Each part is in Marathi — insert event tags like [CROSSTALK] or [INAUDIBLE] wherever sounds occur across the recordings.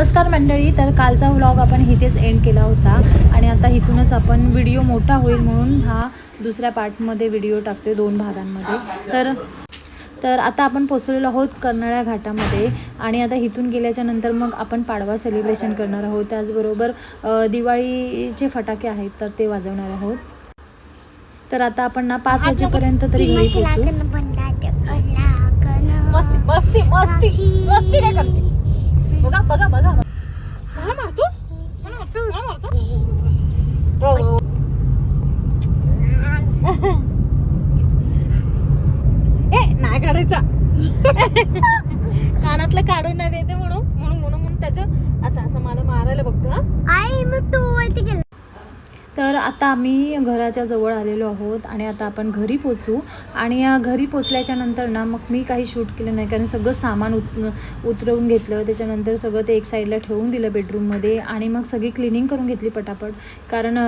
नमस्कार मंडळी तर कालचा व्लॉग आपण इथेच एंड केला होता. आणि आता इथूनच आपण व्हिडिओ मोठा होईल म्हणून हा दुसऱ्या पार्टमध्ये व्हिडिओ टाकते दोन भागांमध्ये. तर तर आता आपण पोचलेलो आहोत कर्नाळ्या घाटामध्ये. आणि आता इथून गेल्याच्यानंतर मग आपण पाडवा सेलिब्रेशन करणार आहोत. त्याचबरोबर दिवाळीचे फटाके आहेत तर ते वाजवणार आहोत. तर आता आपण ना पाच वाजेपर्यंत तरी घरी पोहोचू. बघा बघा बघा. मला मारतोस मला मारतो? मला मारतो? ए नाही काढायचा [LAUGHS] कानातलं काढून नाही देते म्हणून म्हणून म्हणून म्हणून त्याचं असं असं मला मारायला बघतो हा आई मी टू वरती गेलो तर आता आम्ही घराच्या जवळ आलेलो आहोत आणि आता आपण घरी पोचू. आणि घरी पोचल्याच्या नंतर ना मग मी काही शूट केलं नाही. कारण सगळं सामान उत उतरवून घेतलं. त्याच्यानंतर सगळं ते एक साईडला ठेवून दिलं बेडरूममध्ये आणि मग सगळी क्लिनिंग करून घेतली पटापट. कारण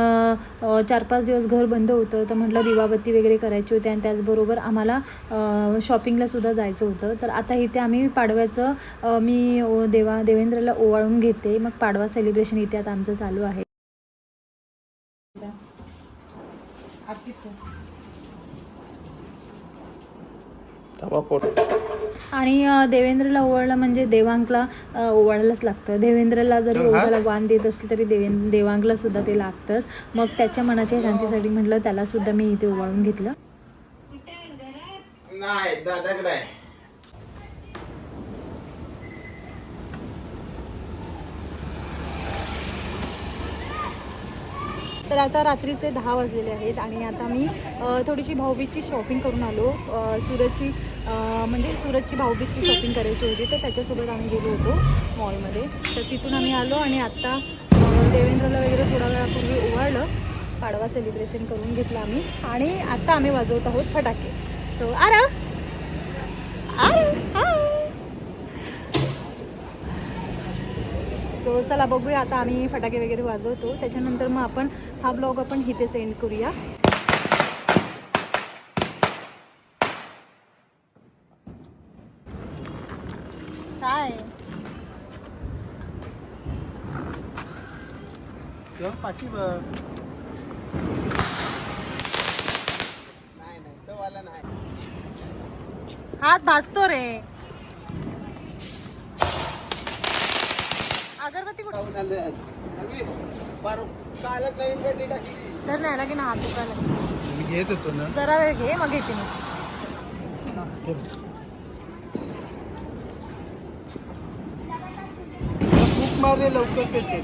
चार पाच दिवस घर बंद होतं. तर म्हटलं दिवाबत्ती वगैरे करायची होती. आणि त्याचबरोबर आम्हाला शॉपिंगलासुद्धा जायचं होतं. तर आता इथे आम्ही पाडव्याचं मी देवा देवेंद्रला ओवाळून घेते. मग पाडवा सेलिब्रेशन इथे आता आमचं चालू आहे. आणि अ, देवेंद्रला ओवाळलं म्हणजे देवांगला अ, ओवाळायलाच लागतं. देवेंद्रला जरी ओवाळायला वाण देत असलं तरी देवें देवांगला सुद्धा ते लागतंच. मग त्याच्या मनाच्या शांतीसाठी म्हटलं त्याला सुद्धा मी इथे ओवाळून घेतलं. नाही दादाकडे तर आता रात्रीचे दहा वाजलेले आहेत आणि आता मी थोडीशी भाऊबीजची शॉपिंग करून आलो. सुरतची म्हणजे सुरतची भाऊबीजची शॉपिंग करायची होती तर त्याच्यासोबत आम्ही गेलो होतो मॉलमध्ये तर तिथून आम्ही आलो आणि आत्ता देवेंद्रला वगैरे थोडा वेळापूर्वी ओवाळलं. पाडवा सेलिब्रेशन करून घेतलं आम्ही. आणि आत्ता आम्ही वाजवत आहोत फटाके. सो आरा! आरा! सो चला बघूया आता आम्ही फटाके वगैरे वाजवतो. त्याच्यानंतर मग आपण हा ब्लॉग आपण इथेच एंड करूया. काय पाठी बघ. हात भाजतो रे अगरबत्ती कुठं जाऊन आलोय आज. नवीन. बार- कालच नवीन टाकली. तर नाही ना की ना हात दुखायला. मी घेत होतो ना. जरा वेळ घे मग घेते मी. खूप मारले लवकर पेटे.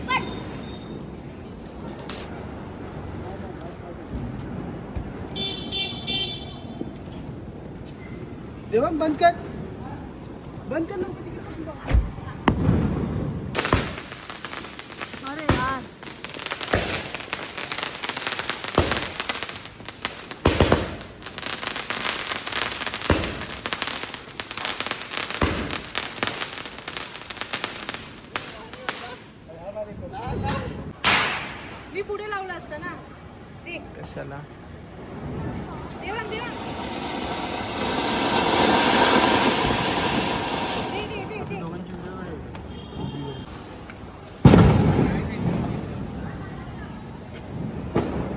देवक बंद कर. बंद कर लवकर. आहे.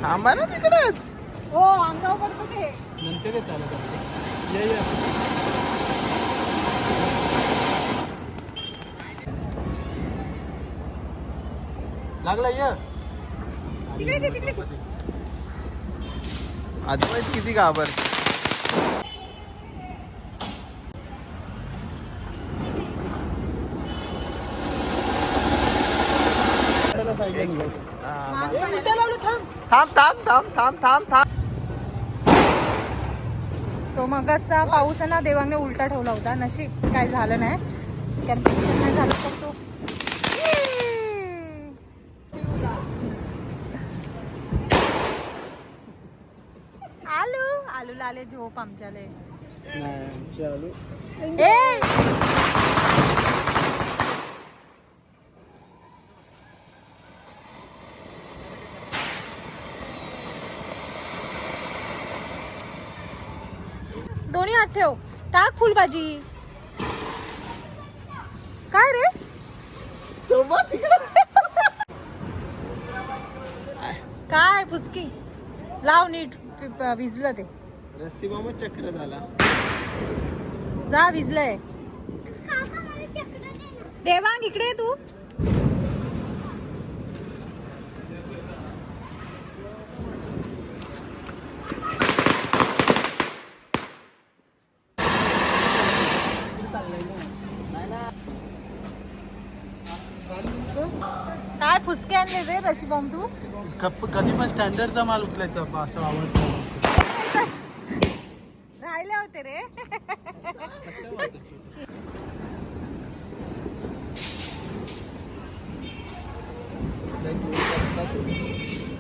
थांबा ना तिकडेच. हो अंगावर पडतो ते. नंतर येत आलं? ये ये. लागला ये. तिकडे तिकडे अद्वैत किती घाबर थांब थांब थांब थांब थांब थांब. सो मगाचा पाऊस आहे ना देवांनी उलटा ठेवला होता. नशीब काय झालं नाही. कारण पिक्चर नाही झालं तर तो आलू आलू लाले झोप आमच्याले. नाही चालू. ए! दोन्ही हात ठेव. टाक फुलभाजी काय रे. काय फुसकी? लाव नीट भिजलं ते. मामा चक्र झाला. जा भिजलंय. काका मला चक्र दे ना देवांग इकडे तू. काय फुसके आणले रे रशी बॉम्ब तू? कप कधी पण स्टँडर्डचा माल उचलायचा असं आवडतं. होते रे.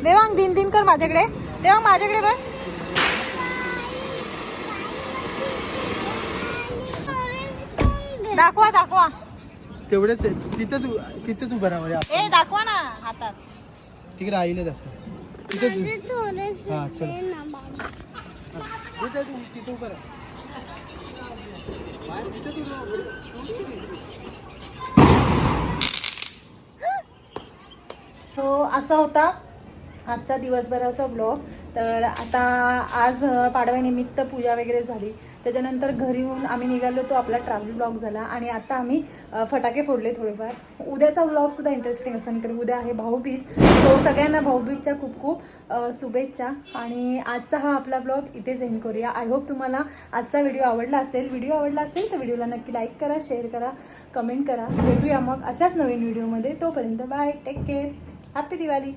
देवांग दिन दिन कर माझ्याकडे. देवांग माझ्याकडे बघ. दाखवा दाखवा. तिथे तू तिथे तू आहे ए दाखवा ना हातात. तिकडे आईले जास्त तिथे तू थोडेसे हा, चल. दे तू उभं तू तो हो, असा होता आजचा दिवसभराचा ब्लॉग तर आता आज पाडव्यानिमित्त पूजा वगैरे झाली. त्याच्यानंतर घरी येऊन आम्ही निघालो तो आपला ट्रॅव्हल ब्लॉग झाला आणि आता आम्ही फटाके फोडले थोडेफार. उद्याचा ब्लॉग सुद्धा इंटरेस्टिंग असेल कारण उद्या आहे भाऊबीज सो सगळ्यांना भाऊबीजच्या खूप खूप शुभेच्छा. आणि आजचा हा आपला ब्लॉग इथेच एंड करूया. आय होप तुम्हाला आजचा व्हिडिओ आवडला असेल. व्हिडिओ आवडला असेल तर व्हिडिओला नक्की लाईक करा शेअर करा कमेंट करा. भेटूया मग अशाच नवीन व्हिडिओमध्ये तोपर्यंत bye take care happy Diwali